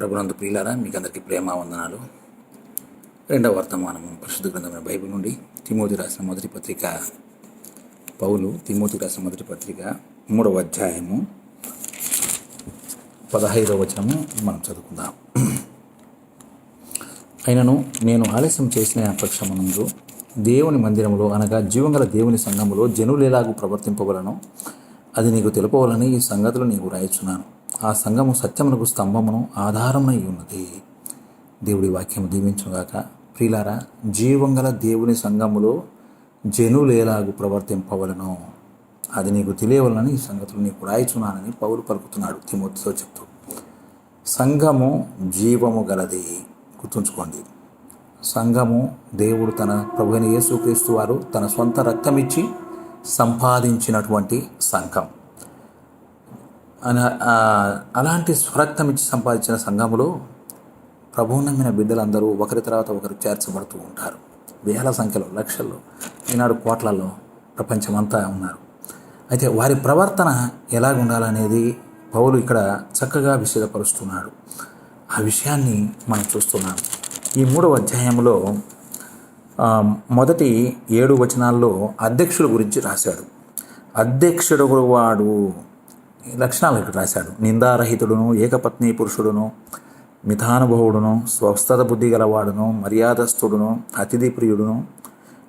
ప్రభునందు ప్రియులారా మీకు అందరికీ ప్రేమ వందనాలు రెండవ వర్తమానము పరిశుద్ధ గ్రంథమైన బైబిల్ నుండి తిమోతి రాసిన మొదటి పత్రిక పౌలు తిమోతి రాసిన మొదటి పత్రిక మూడవ అధ్యాయము పదహైదవ వచనము మనం చదువుకుందాం. అయినను నేను ఆలస్యం చేసిన పక్షమునందు దేవుని మందిరములో అనగా జీవంగల దేవుని సంఘములో జనులు ఎలాగూ ప్రవర్తింపవలను అది నీకు తెలుపవాలని ఈ సంగతులు నీకు రాయిచున్నాను. ఆ సంఘము సత్యమునకు స్తంభమును ఆధారమునై ఉన్నది. దేవుడి వాక్యము దీవించుగాక ప్రియులారా జీవంగల దేవుని సంఘములో జనులేలాగు ప్రవర్తింపవలను అది నీకు తెలియవలనని ఈ సంగతులు నీకు రాయిచున్నానని పౌలు పలుకుతున్నాడు తిమోతితో చెప్తూ. సంఘము జీవము గలది. గుర్తుంచుకోండి. సంఘము దేవుడు తన ప్రభుని యేసుక్రీస్తు వారు తన సొంత రక్తం ఇచ్చి సంపాదించినటువంటి సంఘం. అలాంటి స్వరక్తం ఇచ్చి సంపాదించిన సంఘములో ప్రభువు నమ్మిన బిడ్డలందరూ ఒకరి తర్వాత ఒకరు చేర్చబడుతూ ఉంటారు. వేల సంఖ్యలో లక్షల్లో ఈనాడు కోట్లలో ప్రపంచమంతా ఉన్నారు. అయితే వారి ప్రవర్తన ఎలాగ ఉండాలనేది పౌలు ఇక్కడ చక్కగా విశదపరుస్తున్నాడు. ఆ విషయాన్ని మనం చూస్తున్నాం. ఈ మూడవ అధ్యాయంలో మొదటి ఏడు వచనాల్లో అధ్యక్షుల గురించి రాశాడు. అధ్యక్షుడు వాడు? లక్షణాలు ఇక్కడ రాశాడు. నిందారహితుడును ఏకపత్ని పురుషుడును మితానుభవుడును స్వస్థత బుద్ధి గలవాడును మర్యాదస్థుడును అతిథి ప్రియుడును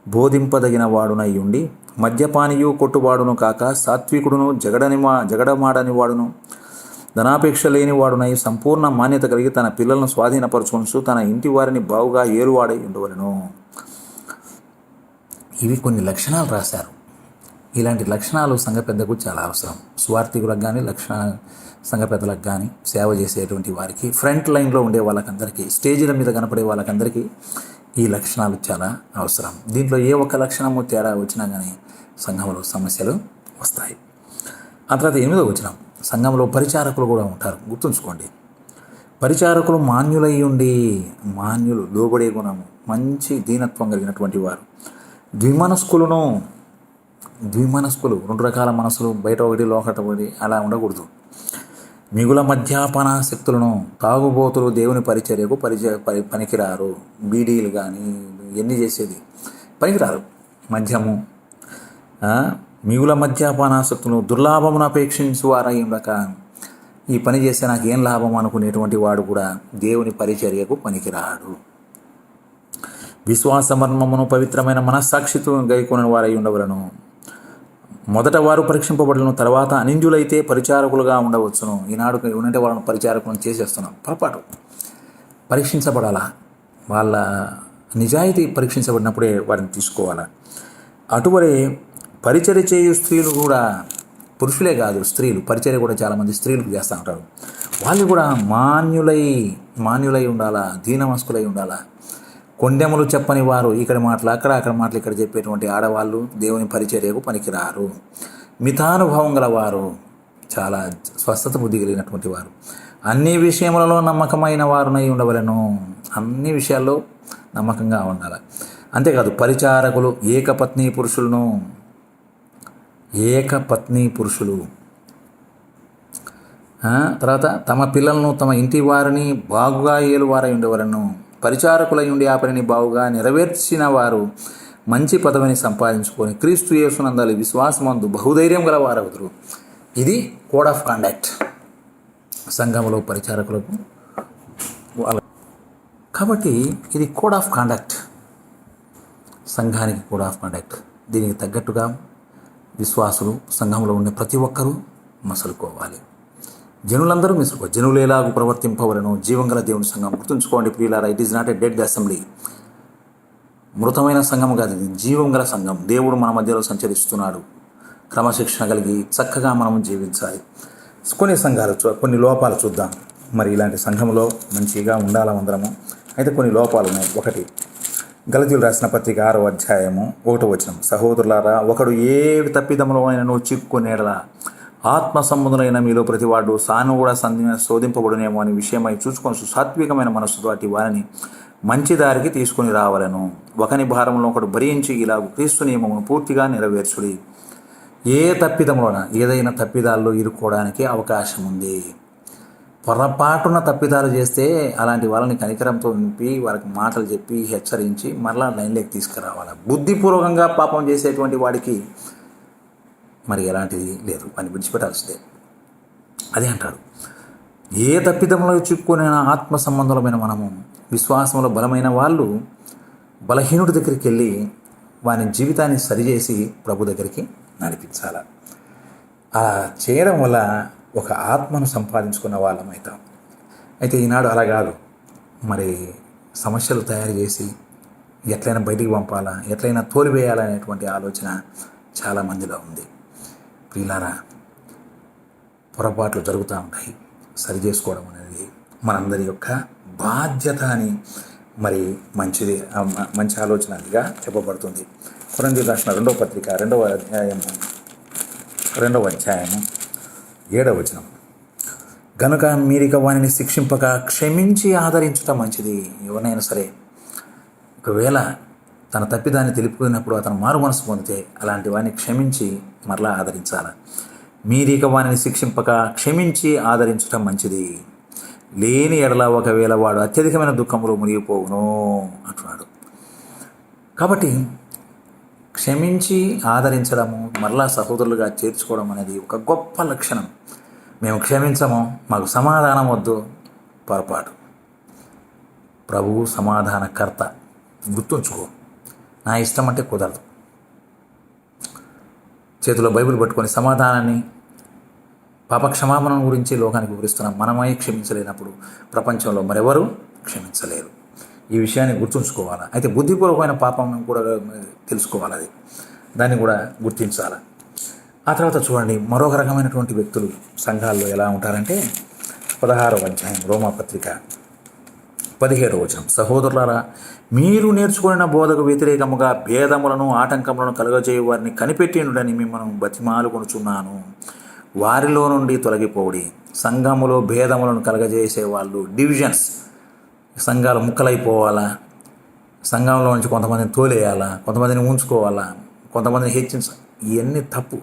బోధింపదగిన వాడునై ఉండి మద్యపానియు కొట్టువాడును కాక సాత్వికుడును జగడనిమా జగడమాడని వాడును ధనాపేక్ష లేని వాడునై సంపూర్ణ మాన్యత కలిగి తన పిల్లలను స్వాధీనపరచుకొనుచు తన ఇంటి వారిని బావుగా ఏరువాడై ఉండవలను. ఇవి కొన్ని లక్షణాలు రాశారు. ఇలాంటి లక్షణాలు సంఘ పెద్దకు చాలా అవసరం. స్వార్థికులకు కానీ లక్షణ సంఘ పెద్దలకు కానీ సేవ చేసేటువంటి వారికి ఫ్రంట్ లైన్లో ఉండే వాళ్ళకందరికీ స్టేజీల మీద కనపడే వాళ్ళకందరికీ ఈ లక్షణాలు చాలా అవసరం. దీంట్లో ఏ ఒక్క లక్షణము తేడా వచ్చినా కానీ సంఘంలో సమస్యలు వస్తాయి. ఆ తర్వాత ఎనిమిదో వచ్చినాం సంఘంలో పరిచారకులు కూడా ఉంటారు. గుర్తుంచుకోండి. పరిచారకులు మాన్యులై ఉండి మాన్యులు లోబడే గుణము మంచి దీనత్వం కలిగినటువంటి వారు. ద్విమనస్కులను ద్విమనస్కులు రెండు రకాల మనసులు బయట ఒకటి లోకట ఒకటి అలా ఉండకూడదు. మిగుల మధ్యాపన శక్తులను తాగుబోతులు దేవుని పరిచర్యకు పరిచయ పరి పనికిరారు. బీడీలు కానీ ఎన్ని చేసేది పనికిరారు. మద్యము మిగుల మద్యాపాన శక్తులు దుర్లాభమును అపేక్షించు వారై ఉండక. ఈ పని చేస్తే నాకు ఏం లాభం అనుకునేటువంటి వాడు కూడా దేవుని పరిచర్యకు పనికిరాడు. విశ్వాసమర్మమును పవిత్రమైన మనస్సాక్షితో గైకొని వారై ఉండవలను. మొదట వారు పరీక్షింపబడలను తర్వాత అనింజులైతే పరిచారకులుగా ఉండవచ్చును. ఈనాడు ఉన్నట్టే వాళ్ళని పరిచారకులను చేసేస్తున్నాం. పొరపాటు. పరీక్షించబడాలా? వాళ్ళ నిజాయితీ పరీక్షించబడినప్పుడే వారిని తీసుకోవాలా? అటువలే పరిచర్య చేయు స్త్రీలు కూడా పురుషులే కాదు స్త్రీలు. పరిచర్య కూడా చాలామంది స్త్రీలకు చేస్తూ ఉంటారు. వాళ్ళు కూడా మాన్యులై మాన్యులై ఉండాలా? దీనమస్కులై ఉండాలా? కొండెములు చెప్పని వారు ఇక్కడ మాటలు అక్కడ అక్కడ మాటలు ఇక్కడ చెప్పేటువంటి ఆడవాళ్ళు దేవుని పరిచర్యకు పనికిరారు. మితానుభవం గల వారు చాలా స్వస్థత బుద్ధి కలిగినటువంటి వారు. అన్ని విషయములలో నమ్మకమైన వారునై ఉండవలను. అన్ని విషయాల్లో నమ్మకంగా ఉండాలి. అంతేకాదు పరిచారకులు ఏకపత్ని పురుషులను ఏకపత్ని పురుషులు. తర్వాత తమ పిల్లలను తమ ఇంటి వారిని బాగుగా ఏలువారై ఉండేవారను పరిచారకులై ఉండి ఆ పనిని బావుగా నెరవేర్చిన వారు మంచి పదవిని సంపాదించుకొని క్రీస్తు యేసునందలి విశ్వాసమందు బహుధైర్యం గల వారవుతురు. ఇది కోడ్ ఆఫ్ కాండక్ట్. సంఘంలో పరిచారకులకు వాళ్ళ కాబట్టి ఇది కోడ్ ఆఫ్ కాండక్ట్. సంఘానికి కోడ్ ఆఫ్ కాండక్ట్. దీనికి తగ్గట్టుగా విశ్వాసులు సంఘంలో ఉండే ప్రతి ఒక్కరూ మసలుకోవాలి. జనులందరూ మిసుకో జనులు ఎలాగూ ప్రవర్తింపవలను. జీవంగల దేవుని సంఘం. గుర్తుంచుకోండి ప్రియులారా it is not a dead assembly మృతమైన సంఘం కాదు ఇది. జీవం గల సంఘం. దేవుడు మన మధ్యలో సంచరిస్తున్నాడు. క్రమశిక్షణ కలిగి చక్కగా మనం జీవించాలి. కొన్ని సంఘాలు చూ కొన్ని లోపాలు చూద్దాం. మరి ఇలాంటి సంఘంలో మంచిగా ఉండాలి అందరము అయితే కొన్ని లోపాలు ఉన్నాయి. ఒకటి గలతీలు రాసిన పత్రిక ఆరో అధ్యాయము ఒకటో వచనం. సహోదరులారా ఒకడు ఏ తప్పిదములో అయినను చిక్కునేడలా ఆత్మ సంబంధులైన మీలో ప్రతివాడు సాను కూడా సంధి శోధింపబడునేమో అనే విషయమై చూసుకొని సాత్వికమైన మనస్సుతో అటు వారిని మంచి దారికి తీసుకొని రావలను. ఒకని భారంలో ఒకడు భరించి ఇలా క్రీస్తు నియమమును పూర్తిగా నెరవేర్చుడి. ఏ తప్పిదములోన ఏదైనా తప్పిదాల్లో ఇరుక్కోవడానికి అవకాశం ఉంది పొరపాటున తప్పిదాలు చేస్తే అలాంటి వాళ్ళని కనికరంతో నింపి వాళ్ళకి మాటలు చెప్పి హెచ్చరించి మరలా లైన్లోకి తీసుకురావాలి. బుద్ధిపూర్వకంగా పాపం చేసేటువంటి వాడికి మరి ఎలాంటిది లేదు. అని విడిచిపెట్టాల్సిందే. అదే అంటాడు. ఏ తప్పిదంలో చిక్కుకునే ఆత్మ సంబంధమైన మనము విశ్వాసంలో బలమైన వాళ్ళు బలహీనుడి దగ్గరికి వెళ్ళి వాని జీవితాన్ని సరిచేసి ప్రభు దగ్గరికి నడిపించాల. అలా చేయడం వల్ల ఒక ఆత్మను సంపాదించుకున్న వాళ్ళం అవుతాం అయితే ఈనాడు అలా కాదు. మరి సమస్యలు తయారు చేసి ఎట్లయినా బయటికి పంపాలా ఎట్లయినా తోలివేయాలనేటువంటి ఆలోచన చాలా మందిలో ఉంది. ప్రియులారా పొరపాట్లు జరుగుతూ ఉంటాయి. సరి చేసుకోవడం అనేది మనందరి యొక్క బాధ్యత అని మరి మంచిది మంచి ఆలోచన అదిగా చెప్పబడుతుంది. కొరంజీ రాసిన రెండవ పత్రిక రెండవ అధ్యాయము రెండవ అధ్యాయము ఏడవ వచనం. గనుక మీరిక వానిని శిక్షింపక క్షమించి ఆదరించుట మంచిది. ఎవరినైనా సరే ఒకవేళ తన తప్పిదాన్ని తెలిపిపోయినప్పుడు అతను మారు మనసు పొందితే అలాంటి వాడిని క్షమించి మరలా ఆదరించాలి. మీరిక వానిని శిక్షింపక క్షమించి ఆదరించటం మంచిది. లేని ఎడల ఒకవేళ వాడు అత్యధికమైన దుఃఖంలో మునిగిపోవును అంటున్నాడు. కాబట్టి క్షమించి ఆదరించడము మరలా సహోదరులుగా చేర్చుకోవడం అనేది ఒక గొప్ప లక్షణం. మేము క్షమించము మాకు సమాధానం వద్దు పొరపాటు. ప్రభువు సమాధానకర్త గుర్తుంచుకో. నా ఇష్టం అంటే కుదరదు. చేతిలో బైబిల్ పట్టుకొని సమాధానాన్ని పాపక్షమాపణ గురించి లోకానికి వివరిస్తున్నాం. మనమే క్షమించలేనప్పుడు ప్రపంచంలో మరెవరు క్షమించలేరు. ఈ విషయాన్ని గుర్తుంచుకోవాలి? అయితే బుద్ధిపూర్వకమైన పాపం కూడా తెలుసుకోవాలి అది. దాన్ని కూడా గుర్తించాలి? ఆ తర్వాత చూడండి మరొక రకమైనటువంటి వ్యక్తులు సంఘాల్లో ఎలా ఉంటారంటే పదహారవ అధ్యాయం రోమాపత్రిక పదిహేడు వచనం సహోదరులారా మీరు నేర్చుకున్న బోధకు వ్యతిరేకముగా భేదములను ఆటంకములను కలుగజేయు వారిని కనిపెట్టినుడని మిమ్మల్ని బతిమాలుకొనుచున్నాను. వారిలో నుండి తొలగిపోడి. సంఘములో భేదములను కలగజేసే వాళ్ళు డివిజన్స్. సంఘాలు ముక్కలైపోవాలా? సంఘంలో నుంచి కొంతమందిని తోలేయాలా? కొంతమందిని ఉంచుకోవాలా? కొంతమందిని హెచ్చించ ఇవన్నీ తప్పు.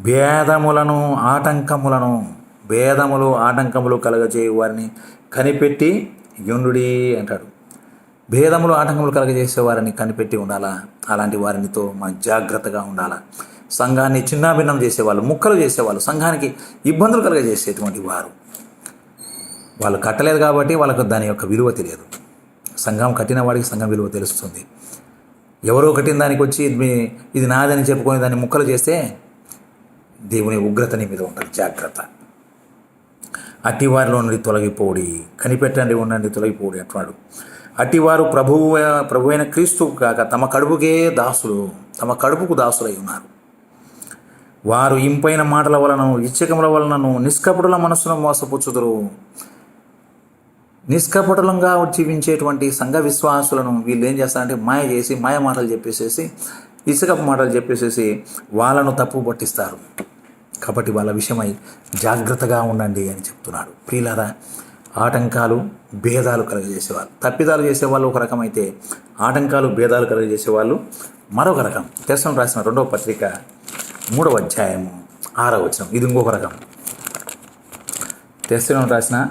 భేదములను ఆటంకములను భేదములు ఆటంకములు కలగజేయు వారిని కనిపెట్టి యుండుడి అంటాడు. భేదములు ఆటంకములు కలగజేసే వారిని కనిపెట్టి ఉండాలా? అలాంటి వారినితో మనం జాగ్రత్తగా ఉండాలా? సంఘాన్ని చిన్నాభిన్నం చేసేవాళ్ళు ముక్కలు చేసేవాళ్ళు సంఘానికి ఇబ్బందులు కలగజేసేటువంటి వారు. వాళ్ళు కట్టలేదు కాబట్టి వాళ్ళకు దాని యొక్క విలువ తెలియదు. సంఘం కట్టిన వాడికి సంఘం విలువ తెలుస్తుంది. ఎవరో కట్టిన దానికి వచ్చి ఇది ఇది నాదని చెప్పుకొని దాన్ని ముక్కలు చేస్తే దేవుని ఉగ్రత నీ మీద ఉంటుంది. జాగ్రత్త. అట్టివారిలో నుండి తొలగిపోడి కనిపెట్టండి ఉండండి తొలగిపోడి అంటున్నాడు. అట్టివారు ప్రభువు ప్రభు అయిన క్రీస్తు కాక తమ కడుపుకే దాసులు తమ కడుపుకు దాసులై ఉన్నారు. వారు ఇంపైన మాటల వలన ఇచ్చకముల వలనను నిష్కపటుల మనస్సును మోసపుచ్చుదురు. నిష్కపటులంగా జీవించేటువంటి సంఘ విశ్వాసులను వీళ్ళు ఏం చేస్తారంటే మాయ చేసి మాయ మాటలు చెప్పేసేసి ఇసుకపు మాటలు చెప్పేసేసి వాళ్ళను తప్పు పట్టిస్తారు కాబట్టి వాళ్ళ విషయమై జాగ్రత్తగా ఉండండి అని చెప్తున్నాడు. ప్రియులారా ఆటంకాలు భేదాలు కలగజేసేవాళ్ళు తప్పిదాలు చేసేవాళ్ళు ఒక రకం అయితే ఆటంకాలు భేదాలు కలగజేసేవాళ్ళు మరొక రకం. దర్శనం రాసిన రెండవ పత్రిక మూడవ అధ్యాయము ఆరవ వచనం. ఇది ఇంకొక రకం. దర్శనం రాసిన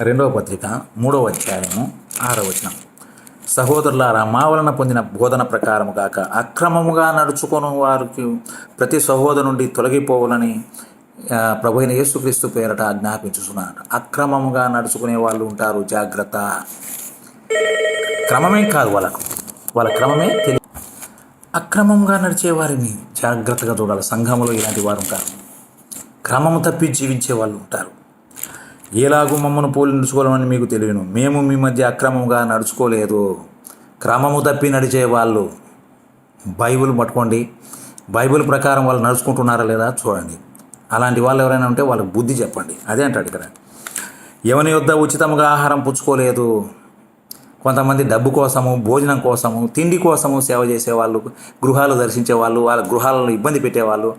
రెండవ పత్రిక మూడవ అధ్యాయము ఆరవ వచనం. సహోదరులారా మా వలన పొందిన బోధన ప్రకారము కాక అక్రమముగా నడుచుకొని వారికి ప్రతి సహోదరు నుండి తొలగిపోవాలని ప్రభు అయిన యేసుక్రీస్తు పేరట ఆజ్ఞాపించుతున్నాడు అక్రమముగా నడుచుకునే వాళ్ళు ఉంటారు జాగ్రత్త. క్రమమే కాదు వాళ్ళకు. వాళ్ళ క్రమమే తెలియదు అక్రమంగా నడిచే వారిని జాగ్రత్తగా చూడాలి. సంఘంలో ఇలాంటి వారు ఉంటారు. క్రమము తప్పి జీవించే వాళ్ళు ఉంటారు. ఎలాగూ మమ్మను పోలి నడుచుకోవాలని మీకు తెలియను. మేము మీ మధ్య అక్రమంగా నడుచుకోలేదు. క్రమము తప్పి నడిచే వాళ్ళు బైబిల్ పట్టుకోండి. బైబిల్ ప్రకారం వాళ్ళు నడుచుకుంటున్నారా లేదా చూడండి. అలాంటి వాళ్ళు ఎవరైనా ఉంటే వాళ్ళకి బుద్ధి చెప్పండి. అదే అంటాడు ఇక్కడ. ఎవని యొద్ద ఉచితంగా ఆహారం పుచ్చుకోలేదు. కొంతమంది డబ్బు కోసము భోజనం కోసము తిండి కోసము సేవ చేసేవాళ్ళు గృహాలు దర్శించే వాళ్ళు వాళ్ళ గృహాలను ఇబ్బంది పెట్టేవాళ్ళు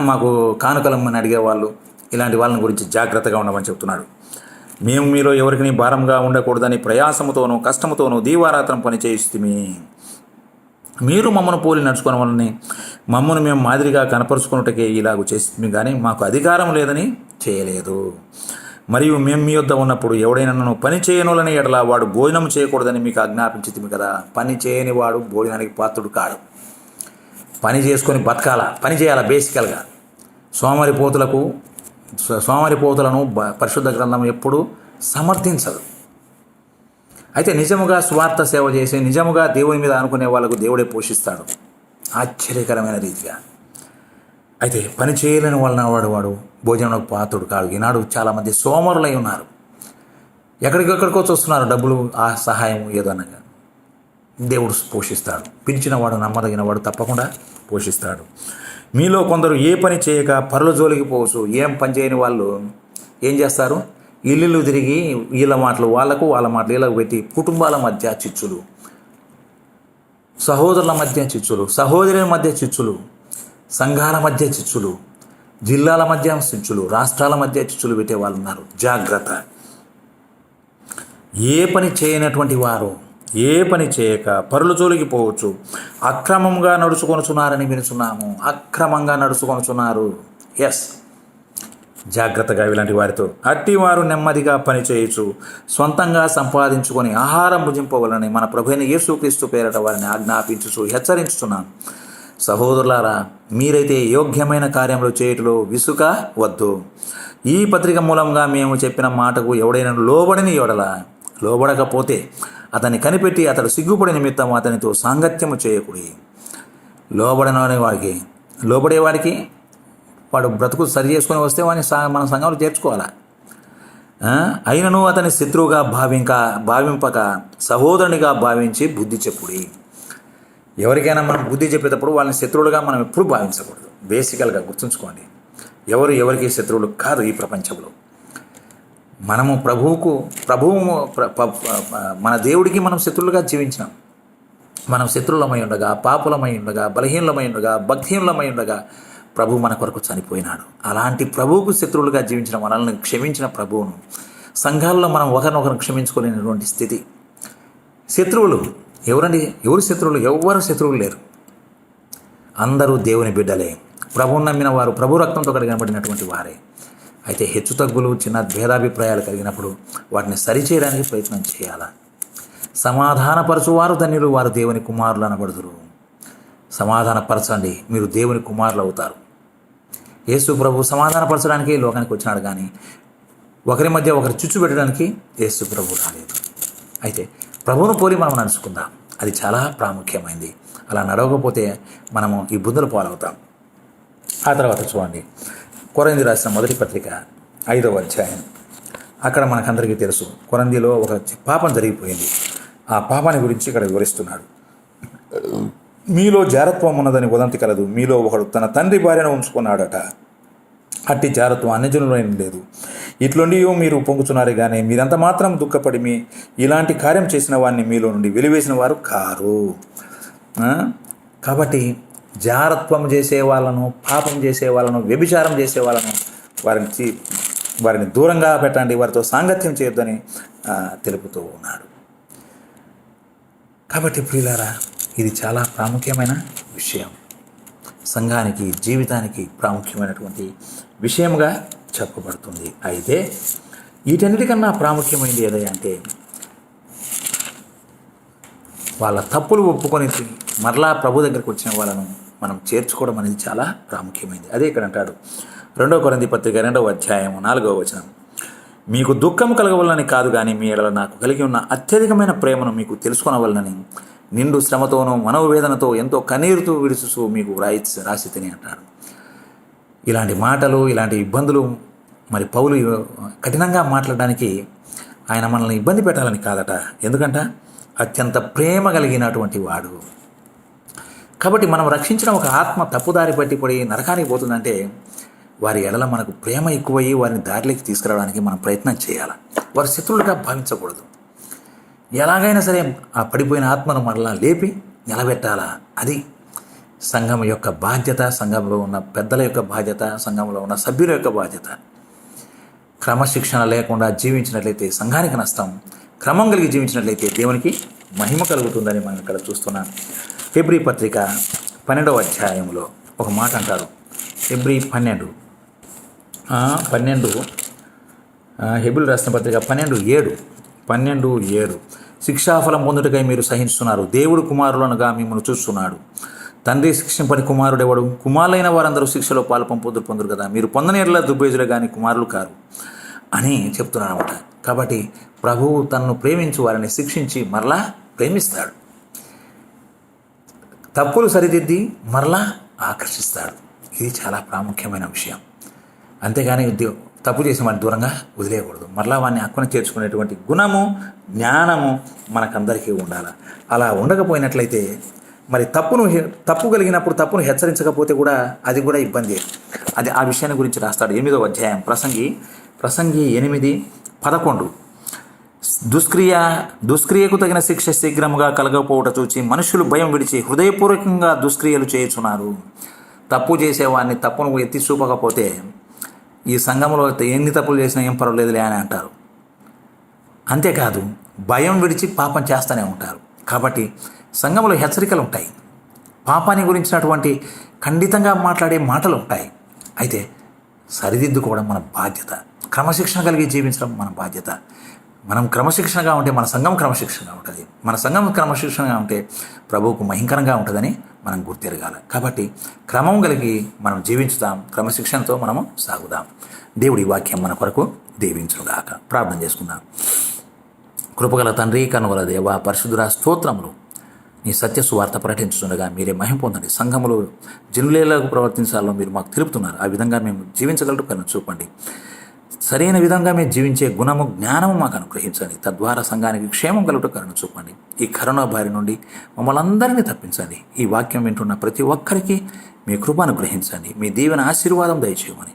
మాకు కానుకలమ్మని అడిగేవాళ్ళు ఇలాంటి వాళ్ళని గురించి జాగ్రత్తగా ఉండమని చెప్తున్నాడు. మేము మీలో ఎవరికి భారంగా ఉండకూడదని ప్రయాసముతోనూ కష్టముతోనూ దీవారాత్రం పనిచేయిస్తుమి మీరు మమ్మను పోలి నడుచుకున్న వాళ్ళని మమ్మను మేము మాదిరిగా కనపరుచుకున్నట్టుకే ఇలాగ చేస్తుంది కానీ మాకు అధికారం లేదని చేయలేదు. మరియు మేము మీ యొద్ద ఉన్నప్పుడు ఎవడైనా నన్ను పని చేయనులని ఎడల వాడు భోజనం చేయకూడదని మీకు ఆజ్ఞాపించింది కదా. పని చేయని వాడు భోజనానికి పాత్రుడు కాడు. పని చేసుకొని బతకాల. పని చేయాలా బేసికల్గా. సోమరి పోతులకు పోతలను పోతులను పరిశుద్ధ గ్రంథం ఎప్పుడు సమర్థించదు. అయితే నిజముగా స్వార్థ సేవ చేసి నిజముగా దేవుని మీద అనుకునే వాళ్ళకు దేవుడే పోషిస్తాడు. ఆశ్చర్యకరమైన రీతిగా. అయితే పని చేయలేని వాళ్ళని వాడు వాడు భోజనంలో పాత్రుడు కాదు ఈనాడు చాలామంది సోమరులై ఉన్నారు. ఎక్కడికెక్కడికో చూస్తున్నారు డబ్బులు ఆ సహాయం ఏదనగా. దేవుడు పోషిస్తాడు. పిలిచిన వాడు నమ్మదగిన వాడు తప్పకుండా పోషిస్తాడు. మీలో కొందరు ఏ పని చేయక పరుల జోలికి పోవచ్చు ఏం పని చేయని వాళ్ళు ఏం చేస్తారు? ఇల్లు తిరిగి వీళ్ళ మాటలు వాళ్ళకు వాళ్ళ మాటలు వీళ్ళకు పెట్టి కుటుంబాల మధ్య చిచ్చులు. సహోదరుల మధ్య చిచ్చులు సహోదరుల మధ్య చిచ్చులు సంఘాల మధ్య చిచ్చులు జిల్లాల మధ్య చిచ్చులు రాష్ట్రాల మధ్య చిచ్చులు పెట్టే వాళ్ళు ఉన్నారు. జాగ్రత్త. ఏ పని చేయనటువంటి వారు ఏ పని చేయక పరుల జోలికి పోవచ్చు. అక్రమంగా నడుచుకొనుచున్నారని వినుచున్నాము. అక్రమంగా నడుచుకొనుచున్నారు. ఎస్ జాగ్రత్తగా ఇలాంటి వారితో అట్టి వారు నెమ్మదిగా పని చేయొచ్చు సొంతంగా సంపాదించుకొని ఆహారం భుజింపవలని మన ప్రభుని యేసుక్రీస్తు పేరట వారిని ఆజ్ఞాపించుచు హెచ్చరించుతున్నాను సహోదరులారా మీరైతే యోగ్యమైన కార్యములు చేయుటలో విసుక వద్దు. ఈ పత్రిక మూలంగా మేము చెప్పిన మాటకు ఎవడైనా లోబడిని ఎవడలా? లోబడకపోతే అతన్ని కనిపెట్టి అతడు సిగ్గుపడి నిమిత్తం అతనితో సాంగత్యము చేయకుడి. లోబడనని వాడికి లోబడేవాడికి వాడు బ్రతుకు సరి చేసుకొని వస్తే వాడిని సా మన సంఘంలో చేర్చుకోవాలా? అయినను అతని శత్రువుగా భావింక భావింపక సహోదరునిగా భావించి బుద్ధి చెప్పుడి. ఎవరికైనా మనం బుద్ధి చెప్పేటప్పుడు వాళ్ళని శత్రువులుగా మనం ఎప్పుడు భావించకూడదు. బేసికల్గా గుర్తుంచుకోండి. ఎవరు ఎవరికి శత్రువులు కాదు ఈ ప్రపంచంలో. మనము ప్రభువుకు ప్రభువు మన దేవుడికి మనం శత్రువులుగా జీవించినాం. మనం శత్రువులమై ఉండగా పాపులమై ఉండగా బలహీనలమై ఉండగా భక్తిహీనులమై ఉండగా ప్రభు మన కొరకు చనిపోయినాడు. అలాంటి ప్రభువుకు శత్రువులుగా జీవించిన మనల్ని క్షమించిన ప్రభువును సంఘాల్లో మనం ఒకరినొకరు క్షమించుకోలేనటువంటి స్థితి. శత్రువులు ఎవరండి? ఎవరు శత్రువులు? ఎవరు శత్రువులు లేరు. అందరూ దేవుని బిడ్డలే. ప్రభువు నమ్మిన వారు ప్రభు రక్తంతో కడిగినబడినటువంటి వారే. అయితే హెచ్చుతగ్గులు చిన్న భేదాభిప్రాయాలు కలిగినప్పుడు వాటిని సరిచేయడానికి ప్రయత్నం చేయాలా? సమాధానపరచువారు ధన్యులు వారు దేవుని కుమారులు అనబడుదురు. సమాధానపరచండి మీరు దేవుని కుమారులు అవుతారు. యేసు ప్రభు సమాధానపరచడానికి లోకానికి వచ్చినాడు కానీ ఒకరి మధ్య ఒకరి చుచ్చు పెట్టడానికి యేసు ప్రభు రాలేదు. అయితే ప్రభువును పోలి మనం నడుచుకుందాం. అది చాలా ప్రాముఖ్యమైంది. అలా నడవకపోతే మనము ఇబ్బందులు పాలవుతాం. ఆ తర్వాత చూడండి. కొరంది రాసిన మొదటి పత్రిక ఐదవ అధ్యాయం. అక్కడ మనకందరికీ తెలుసు కొరందిలో ఒక పాపం జరిగిపోయింది. ఆ పాపాన్ని గురించి ఇక్కడ వివరిస్తున్నాడు. మీలో జారత్వం ఉన్నదని ఉదంతి కలదు. మీలో ఒకడు తన తండ్రి భార్యను ఉంచుకున్నాడట. అట్టి జారత్వం అన్యజనులు లేదు. ఇట్లుండి మీరు పొంగుచున్నారు కానీ మీరంత మాత్రం దుఃఖపడి మీ ఇలాంటి కార్యం చేసిన వారిని మీలో నుండి వెలివేసిన వారు కారు. కాబట్టి జారత్వం చేసే వాళ్ళను పాపం చేసే వాళ్ళను వ్యభిచారం చేసే వాళ్ళను వారిని వారిని దూరంగా పెట్టండి వారితో సాంగత్యం చేయొద్దని తెలుపుతూ ఉన్నాడు. కాబట్టి ప్రియులారా ఇది చాలా ప్రాముఖ్యమైన విషయం. సంఘానికి జీవితానికి ప్రాముఖ్యమైనటువంటి విషయంగా చెప్పబడుతుంది. అయితే వీటన్నిటికన్నా ప్రాముఖ్యమైనది ఏదయ్యా అంటే వాళ్ళ తప్పులు ఒప్పుకొని మరలా ప్రభు దగ్గరికి వచ్చిన వాళ్ళను మనం చేర్చుకోవడం అనేది చాలా ప్రాముఖ్యమైనది అదే ఇక్కడ అంటాడు. రెండవ కొరంది పత్రిక రెండవ అధ్యాయం నాలుగవ వచనం. మీకు దుఃఖం కలగవలనని కాదు కానీ మీ ఎడల నాకు కలిగి ఉన్న అత్యధికమైన ప్రేమను మీకు తెలుసుకొనవలనని నిండు శ్రమతోనూ మనోవేదనతో ఎంతో కన్నీరుతో విడుచుచూ మీకు రాయి రాసి తిని అంటాడు. ఇలాంటి మాటలు ఇలాంటి ఇబ్బందులు మరి పౌలు కఠినంగా మాట్లాడడానికి ఆయన మనల్ని ఇబ్బంది పెట్టాలని కాదట. ఎందుకంట? అత్యంత ప్రేమ కలిగినటువంటి వాడు. కాబట్టి మనం రక్షించిన ఒక ఆత్మ తప్పుదారి పట్టిపడి నరకానికి పోతుందంటే వారి ఎడల మనకు ప్రేమ ఎక్కువయ్యి వారిని దారిలోకి తీసుకురావడానికి మనం ప్రయత్నం చేయాలి. వారి శత్రువులుగా భావించకూడదు. ఎలాగైనా సరే ఆ పడిపోయిన ఆత్మను మరలా లేపి నిలబెట్టాలా? అది సంఘం యొక్క బాధ్యత సంఘంలో ఉన్న పెద్దల యొక్క బాధ్యత సంఘంలో ఉన్న సభ్యుల యొక్క బాధ్యత. క్రమశిక్షణ లేకుండా జీవించినట్లయితే సంఘానికి నష్టం క్రమం కలిగి జీవించినట్లయితే దేవునికి మహిమ కలుగుతుందని మనం ఇక్కడ చూస్తున్నాం. ఫిబ్రి పత్రిక పన్నెండవ అధ్యాయంలో ఒక మాట అంటారు. ఫిబ్రి పన్నెండు. పన్నెండు. ఆ, హెబిల్ రాసిన పత్రిక పన్నెండు ఏడు. పన్నెండు ఏడు. శిక్షాఫలం పొందుటకై మీరు సహిస్తున్నారు దేవుడు కుమారులనుగా మిమ్మల్ని చూస్తున్నాడు. తండ్రి శిక్షింపని కుమారుడెవడు? కుమారులైన వారందరూ శిక్షలో పాలు పొందురు పొందరు కదా. మీరు పొందనేర్ల దుబ్బేజులు కానీ కుమారులు కారు అని చెప్తున్నారు అనమాట కాబట్టి ప్రభువు తనను ప్రేమించి వారిని శిక్షించి మరలా ప్రేమిస్తాడు. తప్పులు సరిదిద్ది మరలా ఆకర్షిస్తాడు. ఇది చాలా ప్రాముఖ్యమైన విషయం. అంతేగాని ఉద్యో తప్పు చేసిన వాడిని దూరంగా వదిలేయకూడదు. మరలా వాడిని అక్కున చేర్చుకునేటువంటి గుణము జ్ఞానము మనకందరికీ ఉండాలి? అలా ఉండకపోయినట్లయితే మరి తప్పును తప్పు కలిగినప్పుడు తప్పును హెచ్చరించకపోతే కూడా అది కూడా ఇబ్బంది. అది ఆ విషయాన్ని గురించి రాస్తాడు. ఎనిమిదో అధ్యాయం. ప్రసంగి ప్రసంగి ఎనిమిది పదకొండు. దుష్క్రియ దుష్క్రియకు తగిన శిక్ష శీఘ్రముగా కలగకపోవట చూచి మనుషులు భయం విడిచి హృదయపూర్వకంగా దుష్క్రియలు చేయుచున్నారు. తప్పు చేసేవాడిని తప్పును ఎత్తి చూపకపోతే ఈ సంఘంలో ఎన్ని తప్పులు చేసినా ఏం పర్వాలేదులే అని అంటారు. అంతేకాదు భయం విడిచి పాపం చేస్తూనే ఉంటారు. కాబట్టి సంఘంలో హెచ్చరికలు ఉంటాయి పాపాన్ని గురించినటువంటి ఖండితంగా మాట్లాడే మాటలు ఉంటాయి అయితే సరిదిద్దుకోవడం మన బాధ్యత. క్రమశిక్షణ కలిగి జీవించడం మన బాధ్యత. మనం క్రమశిక్షణగా ఉంటే మన సంఘం క్రమశిక్షణగా ఉంటుంది. మన సంఘం క్రమశిక్షణగా ఉంటే ప్రభువుకు మహింకరంగా ఉంటుందని మనం గుర్తెరగాలి. కాబట్టి క్రమం కలిగి మనం జీవించుదాం క్రమశిక్షణతో మనము సాగుదాం. దేవుడి వాక్యం మన కొరకు దీవించుగాక ప్రార్థన చేసుకుందాం. కృపగల తండ్రి కనుగల దేవ పరిశుద్ధుర స్తోత్రములు. నీ సత్య సువార్త ప్రకటించుండగా మీరే మహిం పొందండి. సంఘములు జనులేలాగా ప్రవర్తించాలో మీరు మాకు తెలుపుతున్నారు. ఆ విధంగా మేము జీవించగలరు. కను చూపండి. సరైన విధంగా మేము జీవించే గుణము జ్ఞానము మాకు అనుగ్రహించండి. తద్వారా సంఘానికి క్షేమం కలుగుట కరుణ చూపండి. ఈ కరోనా బారి నుండి మమ్మల్ని అందరినీ తప్పించండి. ఈ వాక్యం వింటున్న ప్రతి ఒక్కరికి మీ కృప అనుగ్రహించండి. మీ దీవెన ఆశీర్వాదం దయచేయమని.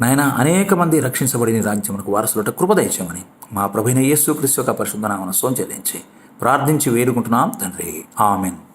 నాయన అనేక మంది రక్షించబడిన నీ రాజ్యమునకు వారసులట కృప దయచేయమని. మా ప్రభుైన యేసు క్రీస్తు యొక్క పరిశుద్ధ నామన ప్రార్థించి వేడుకుంటున్నాం తండ్రి. ఆమెన్.